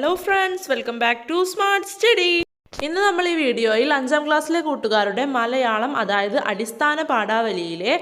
Hello friends welcome back to smart study ഇന്ന് നമ്മൾ ഈ വീഡിയോയിൽ അഞ്ചാം ക്ലാസ്സിലെ കൂട്ടുകാരുടെ മലയാളം അതായത് അടിസ്ഥാന പാഠാവലിയിലെ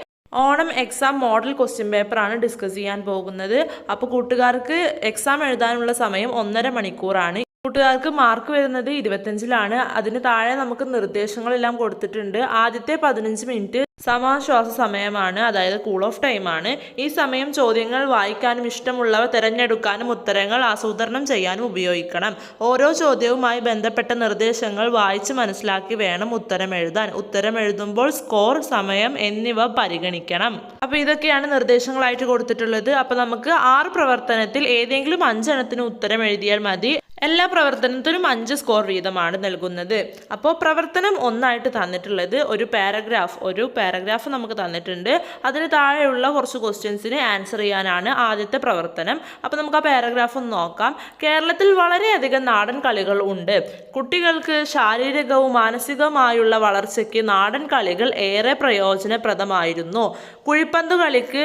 ഓണം എക്സാം മോഡൽ ക്വസ്റ്റ്യൻ പേപ്പറാണ് ഡിസ്കസ് ചെയ്യാൻ പോകുന്നത്. അപ്പോൾ കൂട്ടുകാർക്ക് എക്സാം എഴുതാനുള്ള സമയം ഒന്നര മണിക്കൂറാണ്. കൂട്ടുകാർക്ക് മാർക്ക് വരുന്നത് ഇരുപത്തഞ്ചിലാണ് അതിന് താഴെ നമുക്ക് നിർദ്ദേശങ്ങളെല്ലാം കൊടുത്തിട്ടുണ്ട്. ആദ്യത്തെ പതിനഞ്ച് മിനിറ്റ് സമാശ്വാസ സമയമാണ് അതായത് കൂൾ ഓഫ് ടൈമാണ് ഈ സമയം ചോദ്യങ്ങൾ വായിക്കാനും ഇഷ്ടമുള്ളവ തിരഞ്ഞെടുക്കാനും ഉത്തരങ്ങൾ ആസൂത്രണം ചെയ്യാനും ഉപയോഗിക്കണം. ഓരോ ചോദ്യവുമായി ബന്ധപ്പെട്ട നിർദ്ദേശങ്ങൾ വായിച്ച് മനസ്സിലാക്കി വേണം ഉത്തരം എഴുതാൻ. ഉത്തരം എഴുതുമ്പോൾ സ്കോർ സമയം എന്നിവ പരിഗണിക്കണം. അപ്പോൾ ഇതൊക്കെയാണ് നിർദ്ദേശങ്ങളായിട്ട് കൊടുത്തിട്ടുള്ളത്. അപ്പോൾ നമുക്ക് ആറ് പ്രവർത്തനത്തിൽ ഏതെങ്കിലും അഞ്ചെണ്ണത്തിന് ഉത്തരം എഴുതിയാൽ മതി. എല്ലാ പ്രവർത്തനത്തിനും അഞ്ച് സ്കോർ വീതമാണ് നൽകുന്നത്. അപ്പോൾ പ്രവർത്തനം ഒന്നായിട്ട് തന്നിട്ടുള്ളത് ഒരു പാരഗ്രാഫ് ഒരു പാരഗ്രാഫ് നമുക്ക് തന്നിട്ടുണ്ട്. അതിന് താഴെയുള്ള കുറച്ച് ക്വസ്റ്റ്യൻസിന് ആൻസർ ചെയ്യാനാണ് ആദ്യത്തെ പ്രവർത്തനം. അപ്പോൾ നമുക്ക് ആ പാരഗ്രാഫ് ഒന്ന് നോക്കാം. കേരളത്തിൽ വളരെയധികം നാടൻ കളികൾ ഉണ്ട്. കുട്ടികൾക്ക് ശാരീരികവും മാനസികവുമായുള്ള വളർച്ചയ്ക്ക് നാടൻ കളികൾ ഏറെ പ്രയോജനപ്രദമായിരുന്നു. കുഴിപ്പന്ത് കളിക്ക്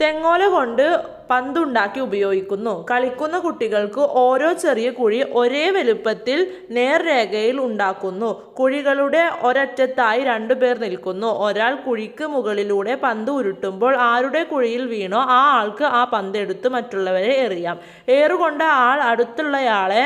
തെങ്ങോല കൊണ്ട് പന്തുണ്ടാക്കി ഉപയോഗിക്കുന്നു. കളിക്കുന്ന കുട്ടികൾക്ക് ഓരോ ചെറിയ കുഴി ഒരേ വലുപ്പത്തിൽ നേർരേഖയിൽ ഉണ്ടാക്കുന്നു. കുഴികളുടെ ഒരറ്റത്തായി രണ്ടുപേർ നിൽക്കുന്നു. ഒരാൾ കുഴിക്ക് മുകളിലൂടെ പന്ത് ഉരുട്ടുമ്പോൾ ആരുടെ കുഴിയിൽ വീണോ ആ ആൾക്ക് ആ പന്ത് എടുത്ത് മറ്റുള്ളവരെ എറിയാം. ഏറുകൊണ്ട് ആൾ അടുത്തുള്ളയാളെ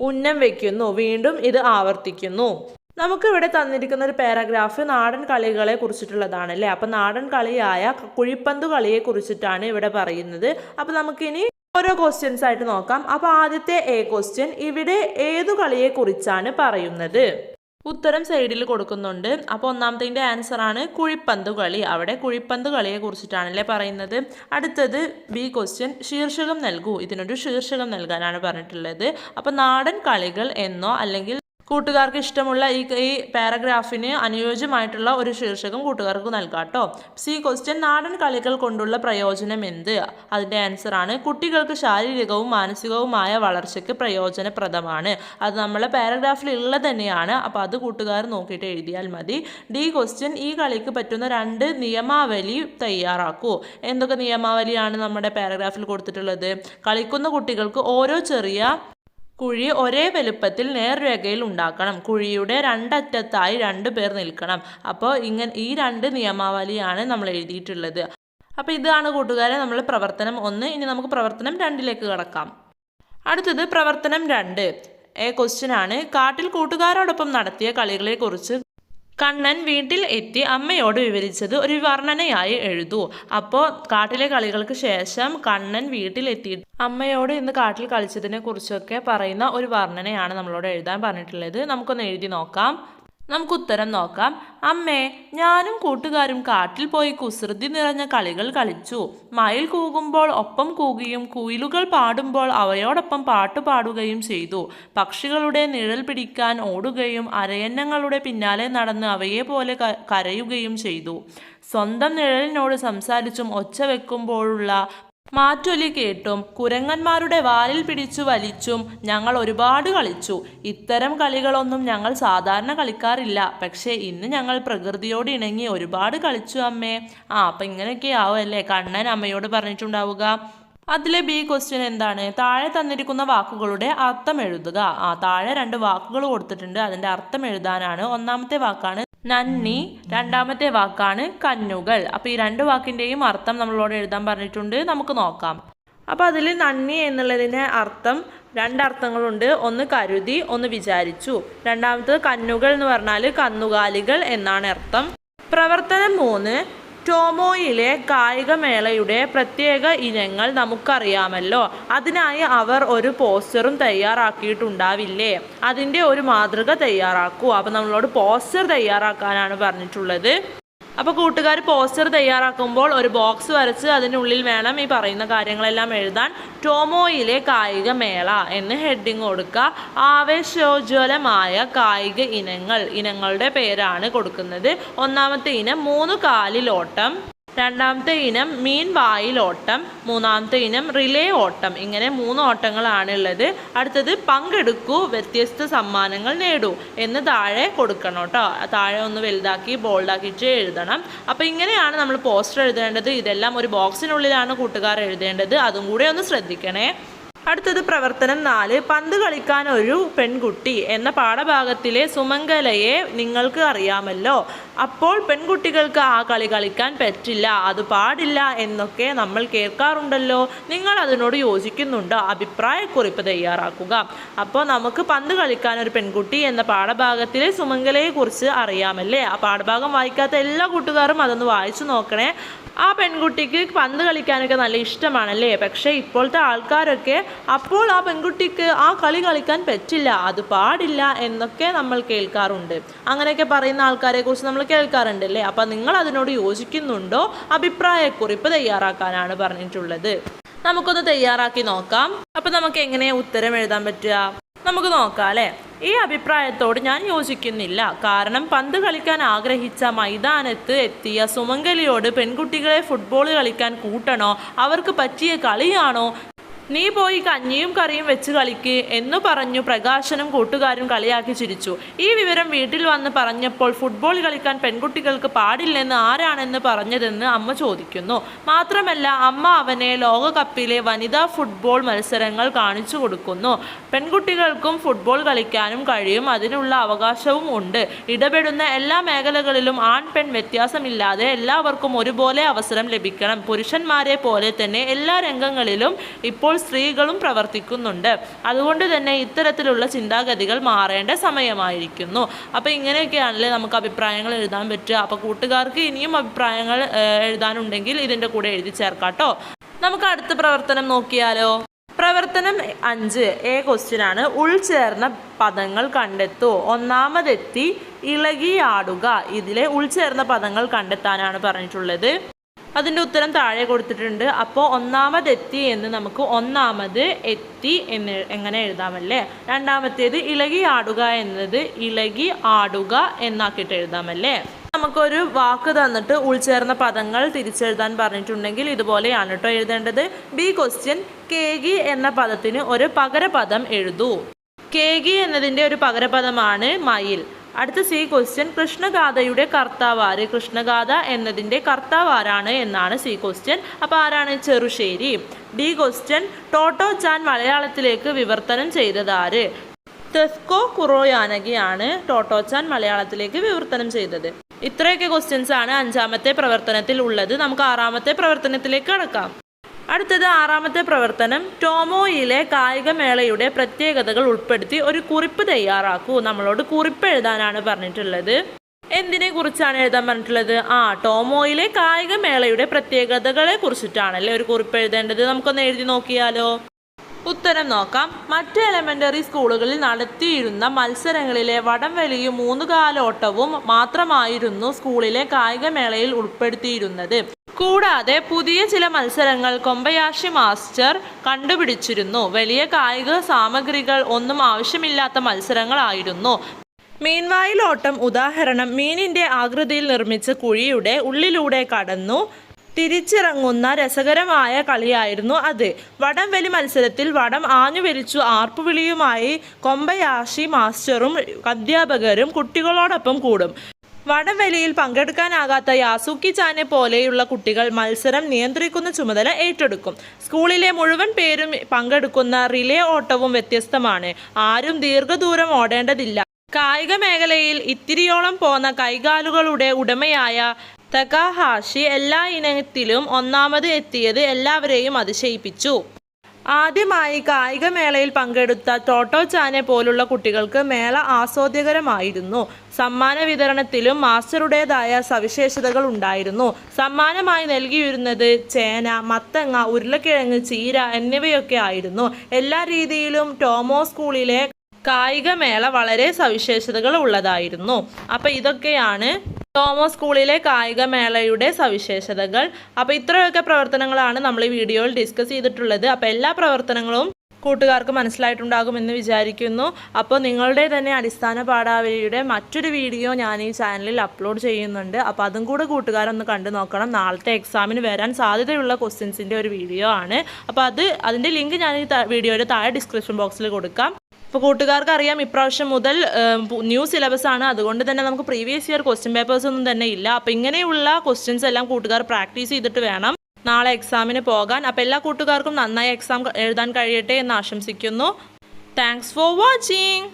ഉന്നം വയ്ക്കുന്നു വീണ്ടും ഇത് ആവർത്തിക്കുന്നു. നമുക്ക് ഇവിടെ തന്നിരിക്കുന്ന ഒരു പാരഗ്രാഫ് നാടൻ കളികളെ കുറിച്ചിട്ടുള്ളതാണ് അല്ലേ അപ്പം നാടൻ കളിയായ കുഴിപ്പന്ത് കളിയെ കുറിച്ചിട്ടാണ് ഇവിടെ പറയുന്നത്. അപ്പം നമുക്കിനി ഓരോ ക്വസ്റ്റ്യൻസ് ആയിട്ട് നോക്കാം. അപ്പോൾ ആദ്യത്തെ എ ക്വസ്റ്റ്യൻ ഇവിടെ ഏതു കളിയെ കുറിച്ചാണ് പറയുന്നത്? ഉത്തരം സൈഡിൽ കൊടുക്കുന്നുണ്ട്. അപ്പോൾ ഒന്നാമത്തെ ആൻസർ ആണ് കുഴിപ്പന്ത് കളി. അവിടെ കുഴിപ്പന്ത് കളിയെ കുറിച്ചിട്ടാണല്ലേ പറയുന്നത്. അടുത്തത് ബി ക്വസ്റ്റ്യൻ ശീർഷകം നൽകൂ. ഇതിനൊരു ശീർഷകം നൽകാനാണ് പറഞ്ഞിട്ടുള്ളത്. അപ്പോൾ നാടൻ കളികൾ എന്നോ അല്ലെങ്കിൽ കൂട്ടുകാർക്ക് ഇഷ്ടമുള്ള ഈ ഈ പാരഗ്രാഫിന് അനുയോജ്യമായിട്ടുള്ള ഒരു ശീർഷകം കൂട്ടുകാർക്ക് നൽകാം കേട്ടോ. സി ക്വസ്റ്റ്യൻ നാടൻ കളികൾ കൊണ്ടുള്ള പ്രയോജനം എന്ത്? അതിന്റെ ആൻസർ ആണ് കുട്ടികൾക്ക് ശാരീരികവും മാനസികവുമായ വളർച്ചയ്ക്ക് പ്രയോജനപ്രദമാണ്. അത് നമ്മളെ പാരഗ്രാഫിൽ ഉള്ളത് തന്നെയാണ്. അപ്പോൾ അത് കൂട്ടുകാർ നോക്കിയിട്ട് എഴുതിയാൽ മതി. ഡി ക്വസ്റ്റ്യൻ ഈ കളിക്ക് പറ്റുന്ന രണ്ട് നിയമാവലി തയ്യാറാക്കൂ. എന്തൊക്കെ നിയമാവലിയാണ് നമ്മുടെ പാരഗ്രാഫിൽ കൊടുത്തിട്ടുള്ളത്? കളിക്കുന്ന കുട്ടികൾക്ക് ഓരോ ചെറിയ കുഴി ഒരേ വലുപ്പത്തിൽ നേർരേഖയിൽ ഉണ്ടാക്കണം. കുഴിയുടെ രണ്ടറ്റത്തായി രണ്ട് പേർ നിൽക്കണം. അപ്പോൾ ഇങ്ങനെ ഈ രണ്ട് നിയമാവലിയാണ് നമ്മൾ എഴുതിയിട്ടുള്ളത്. അപ്പോൾ ഇതാണ് കൂട്ടുകാരെ നമ്മൾ പ്രവർത്തനം ഒന്ന്. ഇനി നമുക്ക് പ്രവർത്തനം രണ്ടിലേക്ക് കടക്കാം. അടുത്തത് പ്രവർത്തനം രണ്ട്. എ ക്വസ്റ്റ്യൻ ആണ്. കാട്ടിൽ കൂട്ടുകാരോടൊപ്പം നടത്തിയ കളികളെക്കുറിച്ച് കണ്ണൻ വീട്ടിൽ എത്തി അമ്മയോട് വിവരിച്ചത് ഒരു വർണനയായി എഴുതൂ. അപ്പോൾ കാട്ടിലെ കളികൾക്ക് ശേഷം കണ്ണൻ വീട്ടിലെത്തി അമ്മയോട് ഇന്ന് കാട്ടിൽ കളിച്ചതിനെ കുറിച്ചൊക്കെ പറയുന്ന ഒരു വർണനയാണ് നമ്മളോട് എഴുതാൻ പറഞ്ഞിട്ടുള്ളത്. നമുക്കൊന്ന് എഴുതി നോക്കാം. നമുക്ക് ഉത്തരം നോക്കാം. അമ്മേ ഞാനും കൂട്ടുകാരും കാട്ടിൽ പോയി കുസൃതി നിറഞ്ഞ കളികൾ കളിച്ചു. മയിൽ കൂകുമ്പോൾ ഒപ്പം കൂകുകയും കുയിലുകൾ പാടുമ്പോൾ അവയോടൊപ്പം പാട്ട് പാടുകയും ചെയ്തു. പക്ഷികളുടെ നിഴൽ പിടിക്കാൻ ഓടുകയും അരയന്നങ്ങളുടെ പിന്നാലെ നടന്ന് അവയെ പോലെ കരയുകയും ചെയ്തു. സ്വന്തം നിഴലിനോട് സംസാരിച്ചും ഒച്ച വെക്കുമ്പോഴുള്ള മാറ്റൊലി കേട്ടും കുരങ്ങന്മാരുടെ വാലിൽ പിടിച്ചു വലിച്ചും ഞങ്ങൾ ഒരുപാട് കളിച്ചു. ഇത്തരം കളികളൊന്നും ഞങ്ങൾ സാധാരണ കളിക്കാറില്ല. പക്ഷേ ഇന്ന് ഞങ്ങൾ പ്രകൃതിയോട് ഇണങ്ങി ഒരുപാട് കളിച്ചു അമ്മേ. ആ അപ്പം ഇങ്ങനെയൊക്കെ ആവുമല്ലേ? കണ്ണൻ അമ്മയോട് പറഞ്ഞിട്ടുണ്ടാവുക. അതിലെ ബി ക്വസ്റ്റ്യൻ എന്താണ്? താഴെ തന്നിരിക്കുന്ന വാക്കുകളുടെ അർത്ഥം എഴുതുക. ആ താഴെ രണ്ട് വാക്കുകൾ കൊടുത്തിട്ടുണ്ട്. അതിന്റെ അർത്ഥം എഴുതാനാണ് ഒന്നാമത്തെ വാക്കാണ് നന്ദി. രണ്ടാമത്തെ വാക്കാണ് കന്നുകൾ. അപ്പോൾ ഈ രണ്ട് വാക്കിന്റെയും അർത്ഥം നമ്മളോട് എഴുതാൻ പറഞ്ഞിട്ടുണ്ട്. നമുക്ക് നോക്കാം. അപ്പോൾ അതിൽ നന്ദി എന്നുള്ളതിന് അർത്ഥം രണ്ടർത്ഥങ്ങളുണ്ട്. ഒന്ന് കരുതി ഒന്ന് വിചാരിച്ചു. രണ്ടാമത്തത് കന്നുകൾ എന്ന് പറഞ്ഞാൽ കന്നുകാലികൾ എന്നാണ് അർത്ഥം. പ്രവർത്തനം മൂന്ന് ടോമോയിലെ കായികമേളയുടെ പ്രത്യേക ഇനങ്ങൾ നമുക്കറിയാമല്ലോ. അതിനായി അവർ ഒരു പോസ്റ്ററും തയ്യാറാക്കിയിട്ടുണ്ടാവില്ലേ? അതിന്റെ ഒരു മാതൃക തയ്യാറാക്കൂ. അപ്പം നമ്മളോട് പോസ്റ്റർ തയ്യാറാക്കാനാണ് പറഞ്ഞിട്ടുള്ളത്. അപ്പോൾ കൂട്ടുകാർ പോസ്റ്റർ തയ്യാറാക്കുമ്പോൾ ഒരു ബോക്സ് വരച്ച് അതിനുള്ളിൽ വേണം ഈ പറയുന്ന കാര്യങ്ങളെല്ലാം എഴുതാൻ. ടോമോയിലെ കായിക മേള എന്ന് ഹെഡിങ് കൊടുക്കുക. ആവേശോജ്വലമായ കായിക ഇനങ്ങൾ. ഇനങ്ങളുടെ പേരാണ് കൊടുക്കുന്നത്. ഒന്നാമത്തെ ഇനം മൂന്ന് കാലിലോട്ടം. രണ്ടാമത്തെ ഇനം മീൻ വായിൽ ഓട്ടം മൂന്നാമത്തെ ഇനം റിലേ ഓട്ടം. ഇങ്ങനെ മൂന്ന് ഓട്ടങ്ങളാണ് ഉള്ളത്. അടുത്തത് പങ്കെടുക്കൂ വ്യത്യസ്ത സമ്മാനങ്ങൾ നേടൂ എന്ന് താഴെ കൊടുക്കണം കേട്ടോ. താഴെ ഒന്ന് വലുതാക്കി ബോൾഡാക്കിയിട്ട് എഴുതണം. അപ്പോൾ ഇങ്ങനെയാണ് നമ്മൾ പോസ്റ്റർ എഴുതേണ്ടത്. ഇതെല്ലാം ഒരു ബോക്സിനുള്ളിലാണ് കൂട്ടുകാർ എഴുതേണ്ടത്. അതും കൂടെ ഒന്ന് ശ്രദ്ധിക്കണേ. അടുത്തത് പ്രവർത്തനം നാല് പന്ത് കളിക്കാൻ ഒരു പെൺകുട്ടി എന്ന പാഠഭാഗത്തിലെ സുമംഗലയെ നിങ്ങൾക്ക് അറിയാമല്ലോ. അപ്പോൾ പെൺകുട്ടികൾക്ക് ആ കളി കളിക്കാൻ പറ്റില്ല അത് പാടില്ല എന്നൊക്കെ നമ്മൾ കേൾക്കാറുണ്ടല്ലോ. നിങ്ങൾ അതിനോട് യോജിക്കുന്നുണ്ടോ അഭിപ്രായക്കുറിപ്പ് തയ്യാറാക്കുക. അപ്പോൾ നമുക്ക് പന്ത് കളിക്കാൻ ഒരു പെൺകുട്ടി എന്ന പാഠഭാഗത്തിലെ സുമംഗലയെക്കുറിച്ച് അറിയാമല്ലേ? ആ പാഠഭാഗം വായിക്കാത്ത എല്ലാ കൂട്ടുകാരും അതൊന്ന് വായിച്ചു നോക്കണേ. ആ പെൺകുട്ടിക്ക് പന്ത് കളിക്കാനൊക്കെ നല്ല ഇഷ്ടമാണല്ലേ? പക്ഷേ ഇപ്പോഴത്തെ ആൾക്കാരൊക്കെ അപ്പോൾ ആ പെൺകുട്ടിക്ക് ആ കളി കളിക്കാൻ പറ്റില്ല അത് പാടില്ല എന്നൊക്കെ നമ്മൾ കേൾക്കാറുണ്ട്. അങ്ങനെയൊക്കെ പറയുന്ന ആൾക്കാരെ കുറിച്ച് നമ്മൾ കേൾക്കാറുണ്ട് അല്ലേ? അപ്പം നിങ്ങൾ അതിനോട് യോജിക്കുന്നുണ്ടോ? അഭിപ്രായക്കുറിപ്പ് തയ്യാറാക്കാനാണ് പറഞ്ഞിട്ടുള്ളത്. നമുക്കൊന്ന് തയ്യാറാക്കി നോക്കാം. അപ്പം നമുക്ക് എങ്ങനെ ഉത്തരം എഴുതാൻ പറ്റുക? നമുക്ക് നോക്കാം അല്ലേ? ഈ അഭിപ്രായത്തോട് ഞാൻ യോജിക്കുന്നില്ല. കാരണം പന്ത് കളിക്കാൻ ആഗ്രഹിച്ച മൈതാനത്ത് എത്തിയ സുമംഗലിയോട് പെൺകുട്ടികളെ ഫുട്ബോൾ കളിക്കാൻ കൂട്ടണോ? അവർക്ക് പറ്റിയ കളിയാണോ? നീ പോയി കഞ്ഞിയും കറിയും വെച്ച് കളിക്ക് എന്ന് പറഞ്ഞു പ്രകാശനും കൂട്ടുകാരും കളിയാക്കി ചിരിച്ചു. ഈ വിവരം വീട്ടിൽ വന്ന് പറഞ്ഞപ്പോൾ ഫുട്ബോൾ കളിക്കാൻ പെൺകുട്ടികൾക്ക് പാടില്ലെന്ന് ആരാണെന്ന് പറഞ്ഞതെന്ന് അമ്മ ചോദിക്കുന്നു. മാത്രമല്ല അമ്മ അവനെ ലോകകപ്പിലെ വനിതാ ഫുട്ബോൾ മത്സരങ്ങൾ കാണിച്ചു കൊടുക്കുന്നു. പെൺകുട്ടികൾക്കും ഫുട്ബോൾ കളിക്കാനും കഴിയും അതിനുള്ള അവകാശവും ഉണ്ട്. ഇടപെടുന്ന എല്ലാ മേഖലകളിലും ആൺ പെൺ വ്യത്യാസമില്ലാതെ എല്ലാവർക്കും ഒരുപോലെ അവസരം ലഭിക്കണം. പുരുഷന്മാരെ പോലെ തന്നെ എല്ലാ രംഗങ്ങളിലും ഇപ്പോൾ സ്ത്രീകളും പ്രവർത്തിക്കുന്നുണ്ട്. അതുകൊണ്ട് തന്നെ ഇത്തരത്തിലുള്ള ചിന്താഗതികൾ മാറേണ്ട സമയമായിരിക്കുന്നു. അപ്പോൾ ഇങ്ങനെയൊക്കെയാണല്ലേ നമുക്ക് അഭിപ്രായങ്ങൾ എഴുതാൻ പറ്റുക. അപ്പോൾ കൂട്ടുകാർക്ക് ഇനിയും അഭിപ്രായങ്ങൾ എഴുതാനുണ്ടെങ്കിൽ ഇതിന്റെ കൂടെ എഴുതി ചേർക്കാട്ടോ നമുക്ക് അടുത്ത പ്രവർത്തനം നോക്കിയാലോ. പ്രവർത്തനം അഞ്ച് എ ക്വസ്റ്റ്യൻ ആണ്. ഉൾചേർന്ന പദങ്ങൾ കണ്ടെത്തൂ. ഒന്നാമതെത്തി ഇളകിയാടുക. ഇതിലെ ഉൾചേർന്ന പദങ്ങൾ കണ്ടെത്താനാണ് പറഞ്ഞിട്ടുള്ളത്. അതിന്റെ ഉത്തരം താഴെ കൊടുത്തിട്ടുണ്ട്. അപ്പോൾ ഒന്നാമത് എത്തി എന്ന് നമുക്ക് ഒന്നാമത് എത്തി എന്ന് എങ്ങനെ എഴുതാമല്ലേ? രണ്ടാമത്തേത് ഇളകി ആടുക എന്നത് ഇളകി ആടുക എന്നാക്കിയിട്ട് എഴുതാമല്ലേ? നമുക്കൊരു വാക്ക് തന്നിട്ട് ഉൾച്ചേർന്ന പദങ്ങൾ തിരിച്ചെഴുതാൻ പറഞ്ഞിട്ടുണ്ടെങ്കിൽ ഇതുപോലെയാണ് കേട്ടോ എഴുതേണ്ടത്. ബി ക്വസ്റ്റ്യൻ കേകി എന്ന പദത്തിന് ഒരു പകരപദം എഴുതൂ. കേകി എന്നതിന്റെ ഒരു പകരപദമാണ് മയിൽ. അടുത്ത സി ക്വസ്റ്റ്യൻ കൃഷ്ണഗാഥയുടെ കർത്താവ് ആര്? കൃഷ്ണഗാഥ എന്നതിന്റെ കർത്താവ് ആരാണ് എന്നാണ് സി ക്വസ്റ്റ്യൻ അപ്പോൾ ആരാണ്? Cherussery. D question Totto Chan മലയാളത്തിലേക്ക് വിവർത്തനം ചെയ്തത് ആര്? തെസ്കോ കുറോയാനകിയാണ് ടോട്ടോ ചാൻ മലയാളത്തിലേക്ക് വിവർത്തനം ചെയ്തത്. ഇത്രയൊക്കെ ക്വസ്റ്റ്യൻസ് ആണ് അഞ്ചാമത്തെ പ്രവർത്തനത്തിൽ ഉള്ളത്. നമുക്ക് ആറാമത്തെ പ്രവർത്തനത്തിലേക്ക് കടക്കാം. അടുത്തത് ആറാമത്തെ പ്രവർത്തനം. ടോമോയിലെ കായികമേളയുടെ പ്രത്യേകതകൾ ഉൾപ്പെടുത്തി ഒരു കുറിപ്പ് തയ്യാറാക്കൂ. നമ്മളോട് കുറിപ്പ് എഴുതാനാണ് പറഞ്ഞിട്ടുള്ളത്. എന്തിനെ കുറിച്ചാണ് എഴുതാൻ പറഞ്ഞിട്ടുള്ളത്? ആ ടോമോയിലെ കായികമേളയുടെ പ്രത്യേകതകളെ കുറിച്ചിട്ടാണല്ലേ ഒരു കുറിപ്പ് എഴുതേണ്ടത്. നമുക്കൊന്ന് എഴുതി നോക്കിയാലോ? ഉത്തരം നോക്കാം. മറ്റ് എലമെന്ററി സ്കൂളുകളിൽ നടത്തിയിരുന്ന മത്സരങ്ങളിലെ വടംവലിയും മൂന്നുകാലോട്ടവും മാത്രമായിരുന്നു സ്കൂളിലെ കായികമേളയിൽ ഉൾപ്പെടുത്തിയിരുന്നത്. കൂടാതെ പുതിയ ചില മത്സരങ്ങൾ കൊമ്പയാഷി മാസ്റ്റർ കണ്ടുപിടിച്ചിരുന്നു. വലിയ കായിക സാമഗ്രികൾ ഒന്നും ആവശ്യമില്ലാത്ത മത്സരങ്ങളായിരുന്നു. മീൻവായിലോട്ടം ഉദാഹരണം മീനിന്റെ ആകൃതിയിൽ നിർമ്മിച്ച കുഴിയുടെ ഉള്ളിലൂടെ കടന്നു തിരിച്ചിറങ്ങുന്ന രസകരമായ കളിയായിരുന്നു അത്. വടം വലി മത്സരത്തിൽ വടം ആഞ്ഞു വലിച്ചു ആർപ്പുവിളിയുമായി കൊമ്പയാഷി മാസ്റ്ററും അധ്യാപകരും കുട്ടികളോടൊപ്പം കൂടും. വടംവലിയിൽ പങ്കെടുക്കാനാകാത്ത യാസുക്കി ചാനെ പോലെയുള്ള കുട്ടികൾ മത്സരം നിയന്ത്രിക്കുന്ന ചുമതല ഏറ്റെടുക്കും. സ്കൂളിലെ മുഴുവൻ പേരും പങ്കെടുക്കുന്ന റിലേ ഓട്ടവും വ്യത്യസ്തമാണ്. ആരും ദീർഘദൂരം ഓടേണ്ടതില്ല. കായിക മേഖലയിൽ ഇത്തിരിയോളം പോന്ന കൈകാലുകളുടെ ഉടമയായ തകാഹാഷി എല്ലാ ഇനത്തിലും ഒന്നാമത് എത്തിയത് എല്ലാവരെയും അതിശയിപ്പിച്ചു. ആദ്യമായി കായികമേളയിൽ പങ്കെടുത്ത ടോട്ടോ ചാനെ പോലുള്ള കുട്ടികൾക്ക് മേള ആസ്വാദ്യകരമായിരുന്നു. സമ്മാന വിതരണത്തിലും മാസ്റ്ററുടേതായ സവിശേഷതകൾ ഉണ്ടായിരുന്നു. സമ്മാനമായി നൽകിയിരുന്നത് ചേന മത്തങ്ങ ഉരുളക്കിഴങ്ങ് ചീര എന്നിവയൊക്കെ ആയിരുന്നു. എല്ലാ രീതിയിലും ടോമോ സ്കൂളിലെ കായികമേള വളരെ സവിശേഷതകൾ ഉള്ളതായിരുന്നു. അപ്പം ഇതൊക്കെയാണ് ടോമോ സ്കൂളിലെ കായികമേളയുടെ സവിശേഷതകൾ. അപ്പോൾ ഇത്രയൊക്കെ പ്രവർത്തനങ്ങളാണ് നമ്മൾ ഈ വീഡിയോയിൽ ഡിസ്കസ് ചെയ്തിട്ടുള്ളത്. അപ്പോൾ എല്ലാ പ്രവർത്തനങ്ങളും കൂട്ടുകാർക്ക് മനസ്സിലായിട്ടുണ്ടാകുമെന്ന് വിചാരിക്കുന്നു. അപ്പോൾ നിങ്ങളുടെ തന്നെ അടിസ്ഥാന പാഠാവലിയുടെ മറ്റൊരു വീഡിയോ ഞാൻ ഈ ചാനലിൽ അപ്ലോഡ് ചെയ്യുന്നുണ്ട്. അപ്പോൾ അതും കൂടെ കൂട്ടുകാരൊന്ന് കണ്ടു നോക്കണം. നാളത്തെ എക്സാമിന് വരാൻ സാധ്യതയുള്ള ക്വസ്റ്റ്യൻസിന്റെ ഒരു വീഡിയോ ആണ്. അപ്പോൾ അത് അതിന്റെ ലിങ്ക് ഞാൻ ഈ വീഡിയോയുടെ താഴെ ഡിസ്ക്രിപ്ഷൻ ബോക്സിൽ കൊടുക്കാം. അപ്പോൾ കൂട്ടുകാർക്ക് അറിയാം ഇപ്രാവശ്യം മുതൽ ന്യൂ സിലബസ് ആണ്. അതുകൊണ്ട് തന്നെ നമുക്ക് പ്രീവിയസ് ഇയർ ക്വസ്റ്റ്യൻ പേപ്പേഴ്സ് ഒന്നും തന്നെ ഇല്ല. അപ്പോൾ ഇങ്ങനെയുള്ള ക്വസ്റ്റ്യൻസ് എല്ലാം കൂട്ടുകാർ പ്രാക്ടീസ് ചെയ്തിട്ട് വേണം നാളെ എക്സാമിന് പോകാൻ. അപ്പോൾ എല്ലാ കൂട്ടുകാർക്കും നന്നായി എക്സാം എഴുതാൻ കഴിയട്ടെ എന്ന് ആശംസിക്കുന്നു. Thanks for watching